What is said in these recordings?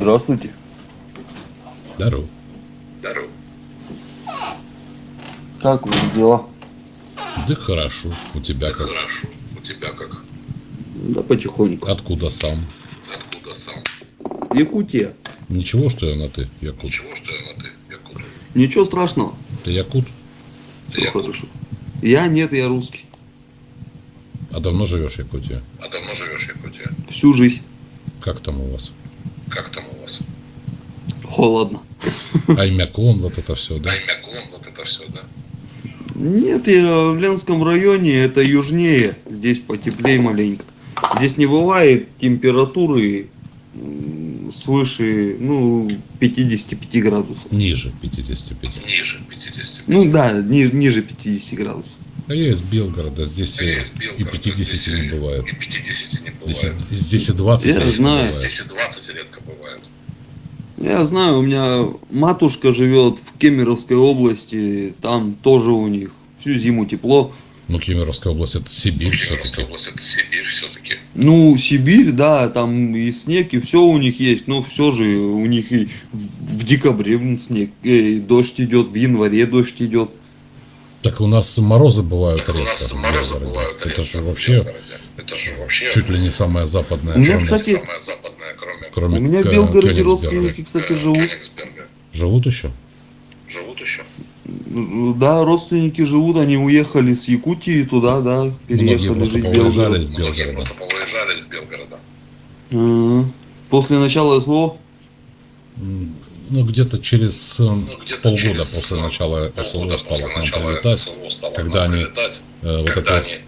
Здравствуйте. Здорово. Здорово. Как у вас дела? Да хорошо. У тебя Да как? хорошо. У тебя как? Да потихоньку. Откуда сам? Откуда сам? Якутия. Ничего, что я на ты, якут. Ничего, что я на ты, Якут. Ничего страшного. Ты якут? Все Якут. хорошо. Я нет, я русский. А давно живешь в Якутии? А давно живешь в Якутии? Всю жизнь. Как там у вас? Как там у вас? Холодно. Аймякон, вот это все, да? Аймякон, вот это все, да? Нет, я в Ленском районе, это южнее. Здесь потеплее маленько. Здесь не бывает температуры свыше, ну, 55 градусов. Ниже 55. Ниже 50. Ну да, ни- ниже 50 градусов. А я из Белгорода, здесь А я из и Белгорода, 50 здесь не и- бывает. И 50 не Здесь, бывает. и- здесь и 20 Я редко знаю. бывает. Здесь и 20 редко бывает. Я знаю, у меня матушка живет в Кемеровской области, там тоже у них всю зиму тепло. Ну, Кемеровская область это Сибирь Кемеровская все-таки. область это Сибирь все-таки. Ну, Сибирь, да, там и снег, и все у них есть, но все же у них и в декабре снег, э, и дождь идет, в январе дождь идет. Так у нас морозы бывают Так у редко. нас в морозы Белгороде. бывают Это редко же вообще. Это же вообще чуть ли не самая западная, У меня, кроме, кстати, самое западное, кроме кроме у меня в Белгороде родственники, кстати, э, живут. Живут еще? Живут еще? Да, родственники живут, они уехали с Якутии туда, да, переехали просто жить в повыезжали Белгород. из Многие Белгорода. просто повыезжали из Белгорода. Ага. После начала СВО? Ну, где-то через э, Ну, где-то полгода через, после начала СВО стало к нам прилетать, когда нам они э, вот они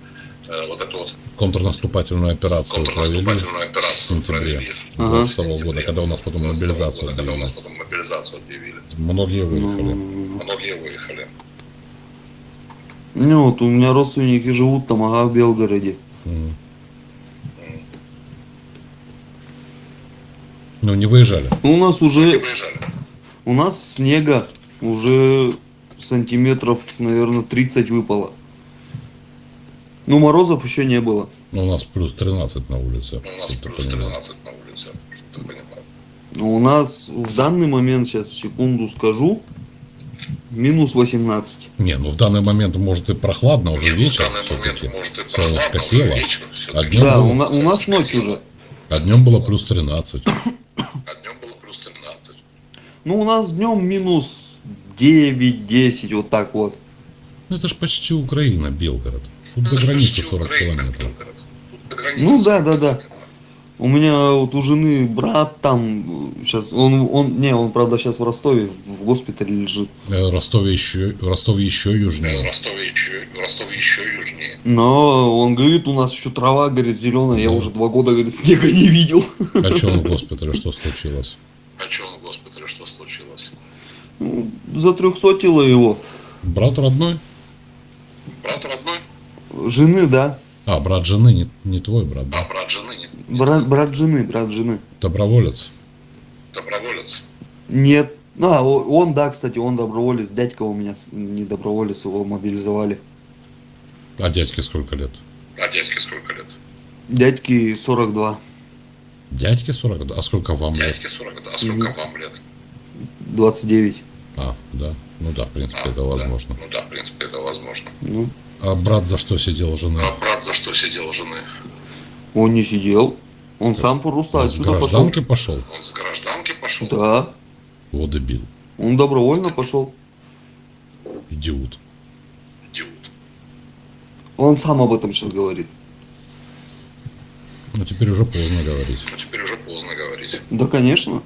э, вот эту вот контрнаступательную операцию провели в сентябре провели. Ага. 22 года, когда у нас потом 22 мобилизацию года, когда у нас объявили. потом мобилизацию объявили. Многие выехали. Ну, Многие выехали. Ну, вот у меня родственники живут там, ага, в Белгороде. Ну, не выезжали. Ну, У нас Не уже, выезжали. У нас снега уже сантиметров, наверное, 30 выпало. Ну, морозов еще не было. Ну, у нас плюс 13 на улице, Ну, У нас плюс понимал. 13 на улице, ты. Но у нас в данный момент, сейчас секунду скажу, минус 18. Не, ну в данный момент может и прохладно, уже Нет, вечер в данный момент все-таки. может и Солнышко село. вечер А всё-таки. днем Да, было- у, на- у нас ночь уже. А днем было плюс 13. А днем было плюс 13. Ну, у нас днем минус 9-10, вот так вот. Ну, это ж почти Украина, Белгород. Тут до границы почти 40 Украина, километров. Белгород. Тут до границы Ну, да, 40 да, да. У меня вот у жены брат там, сейчас, он, он, не, он, правда, сейчас в Ростове, в госпитале лежит. Э, Ростове еще, Ростове еще Ну, В южнее. Ростове еще, в Ростове еще южнее. Но он говорит, у нас еще трава, говорит, зеленая, я Да. уже два года, говорит, снега не видел. А что он в госпитале, что случилось? А что он, госпитале, что случилось? Ну, Затрехсотило его. Брат родной? Брат родной? Жены, да. А, брат жены, не, не твой брат, А да? брат жены не, не Брат, брат жены, брат жены. Доброволец. доброволец. Нет. А, о- он, да, кстати, он доброволец. Дядька у меня не доброволец, его мобилизовали. А дядьке сколько лет? А дядьке сколько лет? Дядьке 42. Дядьке 40? А сколько вам лет? Дядьке 40, да. А сколько Мгм. вам лет? 29. А, да. Ну да, в принципе, А, это да. возможно. Ну да, в принципе, это возможно. Ну, А брат за что сидел жены? А брат за что сидел жены? он не сидел. Он сам просто Он с отсюда пошел. гражданки пошел? Он с гражданки пошел? Да. Вот дебил. Он добровольно пошел. Идиот. Идиот. Он сам об этом сейчас говорит. Ну, теперь уже поздно говорить. Ну теперь уже поздно говорить. Да, конечно.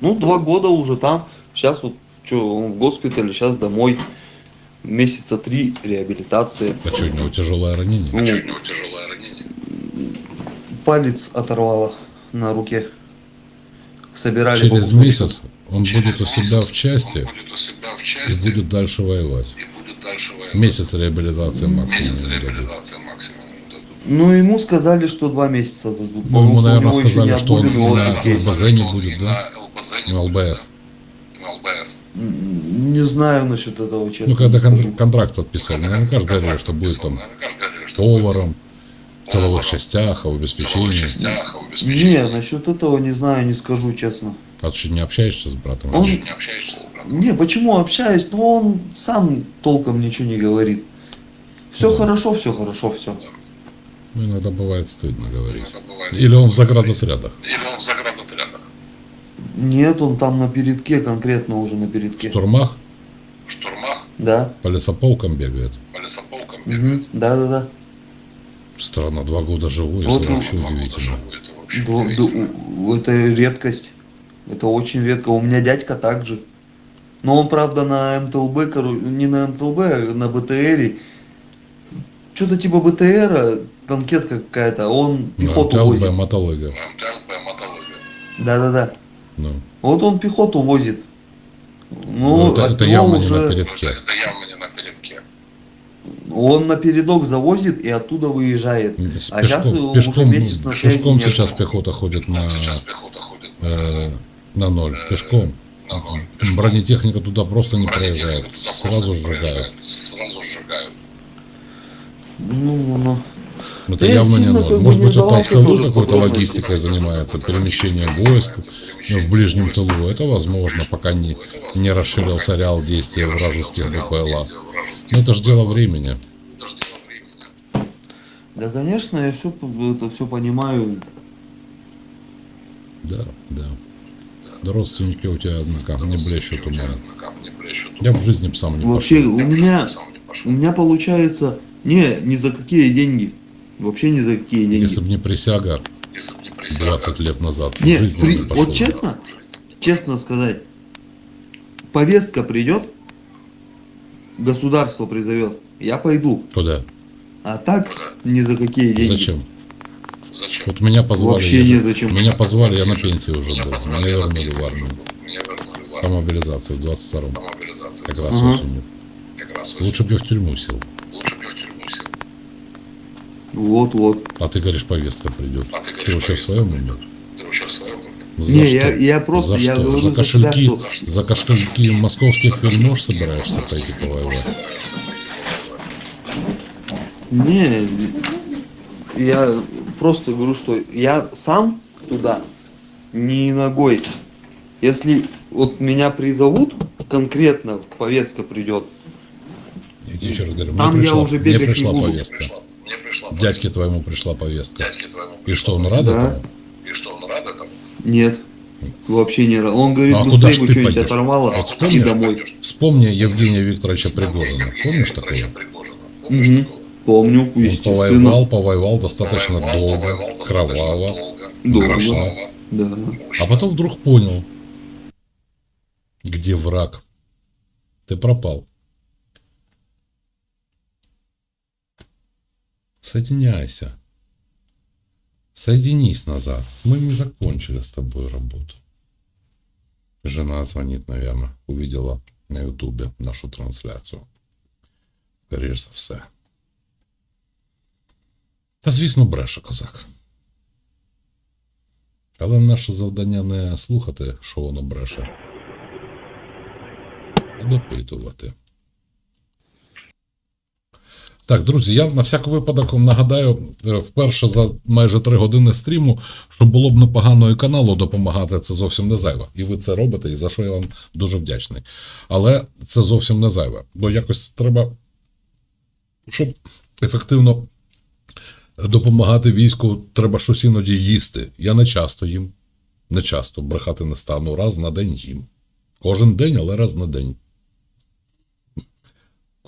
Ну, два года уже там. Сейчас вот, что, он в госпитале, сейчас домой. Месяца три реабилитация. А что, у него тяжелое ранение? Ну, А что у него тяжелое ранение? палец оторвало на руке. Собирали Через кусочкам. месяц он Через будет у себя в части будет у себя в и части будет дальше воевать. и будет дальше воевать. Месяц реабилитации максимум. Месяц реабилитации максимум. Ну, ему сказали, что два месяца дадут. Ну, ему, наверное, сказали, что он на. ЛБЗ будет, да? На ЛБС. да? ЛБС. Не знаю насчет этого, честно. Ну, когда кон- контракт подписал, наверняка же говорили, что будет там поваром, В тыловых частях, а в обеспечении. а в обеспечении. Не, насчет этого не знаю, не скажу честно. А ты что, не общаешься с братом? Он- не общаешься с братом. Не, почему общаюсь, но он сам толком ничего не говорит. Все Да. хорошо, все хорошо, все. Ну, иногда бывает стыдно говорить. Иногда бывает Или он в заградотрядах. Или он в заградотрядах. Нет, он там на передке, конкретно уже на В передке. штурмах В штурмах Да. по лесополкам бегает. по лесополкам бегает. Угу. Да, да, да. Странно, два года живой, Вот это он- вообще Два года удивительно. живой, это вообще Да, да, удивительно. у- это редкость. Это очень редко. У меня дядька также. Но он, правда, на МТЛБ, короче, не на МТЛБ, а на БТРе. Что-то типа БТРа, танкетка какая-то, он Ну, пехоту ТЛБ, возит. мотология. Да-да-да. Ну, Вот он пехоту возит. Ну, Ну, это- это явно не уже... на Ну, передке. Это, это явно не на передке. Он на передок завозит и оттуда выезжает. С- А пешком, уже пешком, месяц на пешком не сейчас пехота ходит на, Сейчас пехота ходит на, э, на ноль. Пешком. на ноль. Пешком. Бронетехника туда просто не проезжает. Сразу не сжигают. Сразу сжигают. Ну, ну, ну. Это Да я явно не бы Может быть, это давал ТЛ тоже какой-то логистикой занимается, перемещением войск в ближнем тылу. Это возможно, пока не, не расширился ареал действия вражеских БПЛА. Но это же дело времени. Это. Да, конечно, я все это все понимаю. Да, да. Да родственники у тебя, однако, не блещут У блещут Я в жизни сам не Вообще, пошел. у в меня, у меня получается, не, ни за какие деньги. Вообще ни за какие деньги. Если бы не присяга Если бы не присяга. 20 лет назад, в Не, жизни при- не пошел. вот честно, честно сказать, повестка придет, государство призовет, я пойду. Куда? А так Куда? ни за какие деньги. Зачем? Зачем? Вот меня позвали. Вообще я же- незачем. Меня позвали, я на пенсии уже Меня был. позвали, Меня вернули в армию. По мобилизации в 22-м. По мобилизации. Как раз Ага. осенью. Как раз осенью. Лучше бы я в тюрьму сел. Лучше бы я в тюрьму сел. Вот-вот. А ты говоришь, повестка придет. А ты говоришь, Ты вообще в повестка своем придет. уме? Ты вообще в своем уме? За Не, что? я, я просто, за я что? говорю за за кошельки, что за кошельки московских вельмож собираешься пойти повоевать? Не, я просто говорю, что я сам туда не ногой. Если вот меня призовут, конкретно повестка придет. Я тебе еще раз говорю, Там мне я пришла, уже мне бегать не пришла буду. повестка. Пришла, пришла Дядьке твоему пришла повестка. Дядьке твоему И пришла что, он повестка. рад Да. этому? И что, он рад этому? Нет, вообще не рад. Он говорит, Ну, а куда быстрее ж бы ты что-нибудь пойдешь? оторвало Вот и домой. Вспомни Евгения Викторовича Пригожина. Помнишь Мгм. такого? Помню, Он повоевал, повоевал достаточно Повоевал, долго, повоевал достаточно кроваво. долго, кроваво, Да. А потом вдруг понял, где враг. Ты пропал. Соединяйся. Соединись назад. Мы не закончили с тобой работу. Жена звонит, наверное. Увидела на ютубе нашу трансляцію. Скоріш за все. Та звісно, бреше козак. Але наше завдання не слухати, що воно бреше, а допитувати. Так, друзі, я на всяк випадок вам нагадаю, е, вперше за майже три години стріму, що було б непогано і каналу допомагати, це зовсім не зайве. І ви це робите, і за що я вам дуже вдячний. Але це зовсім не зайве. Бо якось треба, щоб ефективно допомагати війську, треба щось іноді їсти. Я не часто їм. Не часто брехати не стану. Раз на день їм. Кожен день, але раз на день.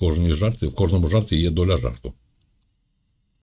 В кожній жарті, в кожному жарті є доля жарту.